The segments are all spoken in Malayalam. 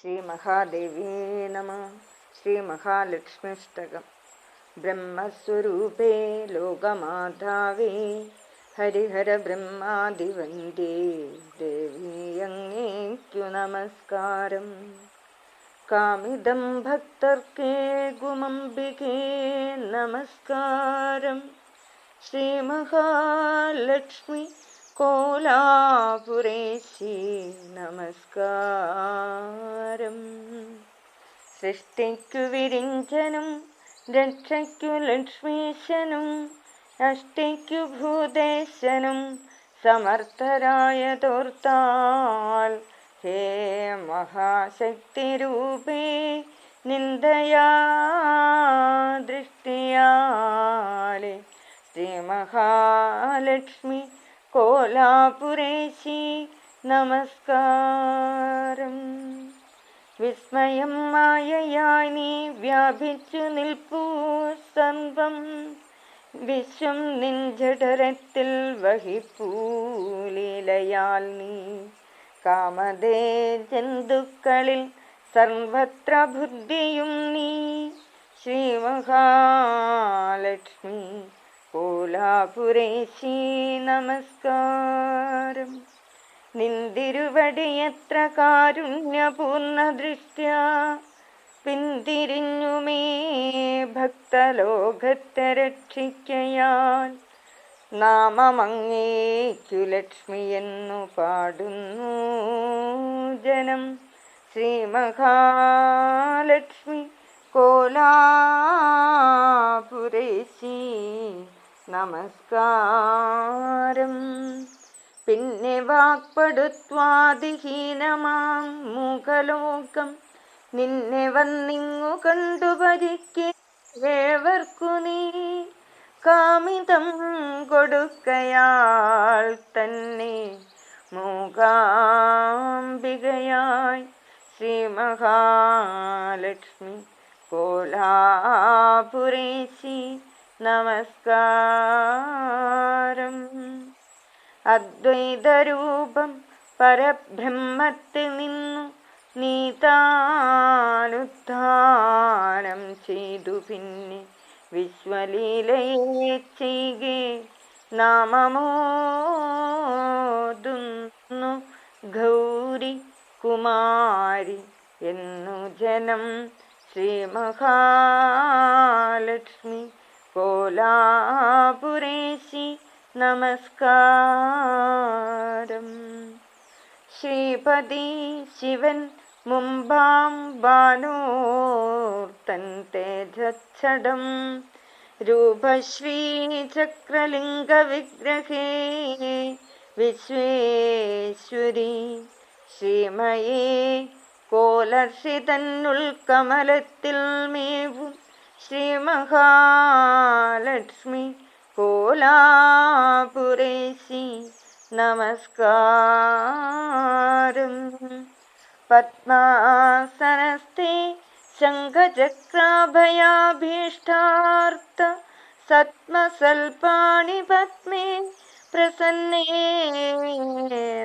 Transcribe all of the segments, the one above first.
ശ്രീമഹാദേവീ നമ. ശ്രീമഹാലക്ഷ്മിഷ്ടകം. ബ്രഹ്മസ്വരൂപേ ലോകമാതാവേ. ഹരിഹര ബ്രഹ്മാതിവന്ദേ ദേവീ അങ്ങേക്കു നമസ്കാരം. കാമിതം ഭക്തർക്കേ ഗുമംബികേ നമസ്കാരം. ശ്രീമഹാലക്ഷ്മി കോലാപുരേശി നമസ്കാരം. സൃഷ്ടിക്കു വിരിഞ്ചനും രക്ഷയ്ക്കു ലക്ഷ്മീശനും അഷ്ടിക്കു ഭൂതേശനും സമർത്ഥരായ തോർത്താൽ ഹേ മഹാശക്തി രൂപേ നിന്ദയാ ദൃഷ്ടിയാലെ ശ്രീ മഹാലക്ഷ്മി കോലാപുരേശി നമസ്കാരം വിസ്മയം മായയായി നീ വ്യാപിച്ചു നിൽപ്പൂ സന്തം വിശ്വം നിഞ്ചടരത്തിൽ വഹിപ്പൂലീലയാൽ നീ കാമതേ ജന്തുക്കളിൽ സർവത്ര ബുദ്ധിയും നീ ശ്രീ മഹാലക്ഷ്മി കോലാപുരേശി നമസ്കാരം. നിന്തിരുവടിയത്ര കാരുണ്യപൂർണ ദൃഷ്ട്യ പിന്തിരിഞ്ഞുമേ ഭക്തലോകത്തെ രക്ഷിക്കയാൽ. നാമമങ്ങേക്കു ലക്ഷ്മിയെന്നു പാടുന്നു ജനം. ശ്രീ മഹാലക്ഷ്മി കോലാപുരേശി നമസ്കാരം. പിന്നെ വാക്പടുത്വാതിഹീനമാം മുഖലോകം. നിന്നെ വന്നിങ്ങു കണ്ടു ഭരിക്കേവർക്കു നീ. കാമിതം കൊടുക്കയാൾ തന്നെ മൂകാംബികയായി ശ്രീ മഹാലക്ഷ്മി കോലാപുരേശി നമസ്കാരം. അദ്വൈതരൂപം പരബ്രഹ്മത്തിൽ നിന്നു നീതാനുദ്ധാനം ചെയ്തു പിന്നെ വിശ്വലീലയെ ചെയ്യുക നാമമോതുന്നു ഗൗരി കുമാരി എന്നു ജനം ശ്രീ മഹാലക്ഷ്മി കോലാപുരേശി നമസ്കാരം ശ്രീപതി ശിവൻ മുമ്പാം ബാനോർത്തൻ തേജച്ഛടം രൂപശ്രീ ചക്രലിംഗ വിഗ്രഹേ വിശ്വേശ്വരി ശ്രീമയേ കോലർഷിതന്നുൾ കമലത്തിൽ മേവും ശ്രീ മഹാലക്ഷ്മി കോലാപുരേശി നമസ്കാരം പത്മാസനസ്ഥേ ശംഖചക്രാഭയാഭീഷ്ടാർത്ഥ സത്മസൽപാണി പത്മേ പ്രസന്നേ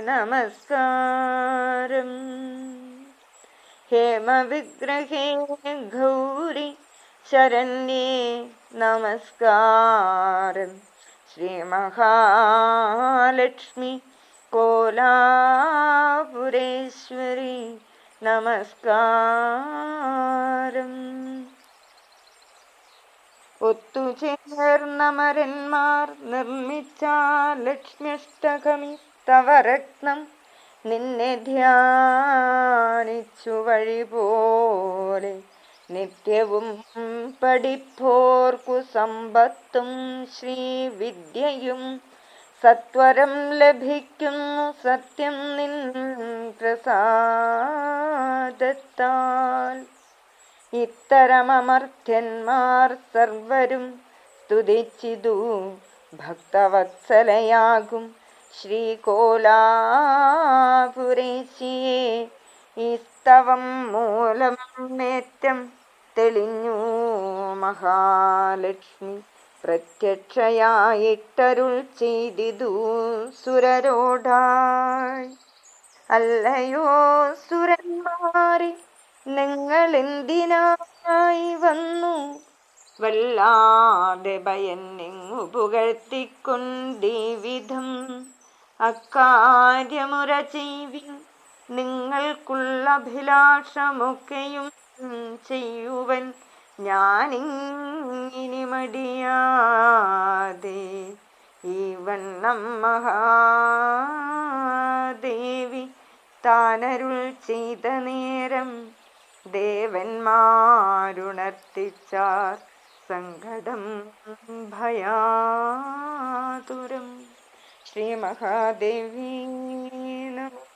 നമസ്കാരം ഹേമവിഗ്രഹേ ഗൗരി ശരണ്യേ നമസ്കാരം. ശ്രീ മഹാലക്ഷ്മി കോലാപുരേശ്വരി നമസ്കാരം. ഒത്തുചേർന്നമരന്മാർ നിർമ്മിച്ച ലക്ഷ്മ്യഷ്ടകമി തവരത്നം നിന്നെ ധ്യാനിച്ചു വഴി പോലെ നിത്യവും പഠിപ്പോർക്കു സമ്പത്തും ശ്രീവിദ്യയും സത്വരം ലഭിക്കുന്നു സത്യം നിൻ പ്രസാദത്താൽ. ഇത്തരമർത്ഥ്യന്മാർ സർവരും സ്തുതിച്ചിതു ഭക്തവത്സലയാകും ശ്രീകോലാപുരേശിയെ. ഈ മൂലം നേറ്റം തെളിഞ്ഞു മഹാലക്ഷ്മി. പ്രത്യക്ഷയായിട്ടരുൾ ചെയ്തിതു സുരരോടായി. അല്ലയോ സുരന്മാർ മാറി നിങ്ങൾ എന്തിനായി വന്നു? വല്ലാതെ ഭയന്നിങ്ങു പുകഴ്ത്തിക്കൊണ്ടീ വിധം അക്കാര്യമുര ചെയ്വിൻ നിങ്ങൾക്കുള്ള അഭിലാഷമൊക്കെയും ചെയ്യുവൻ ഞാനിങ്ങിനി മടിയാതെ ഈ വണ്ണം മഹാദേവി താനരുൾ ചെയ്ത നേരം ദേവന്മാരുണർത്തിച്ചാർ സങ്കടം ഭയാതുരം. ശ്രീ മഹാദേവി നമഃ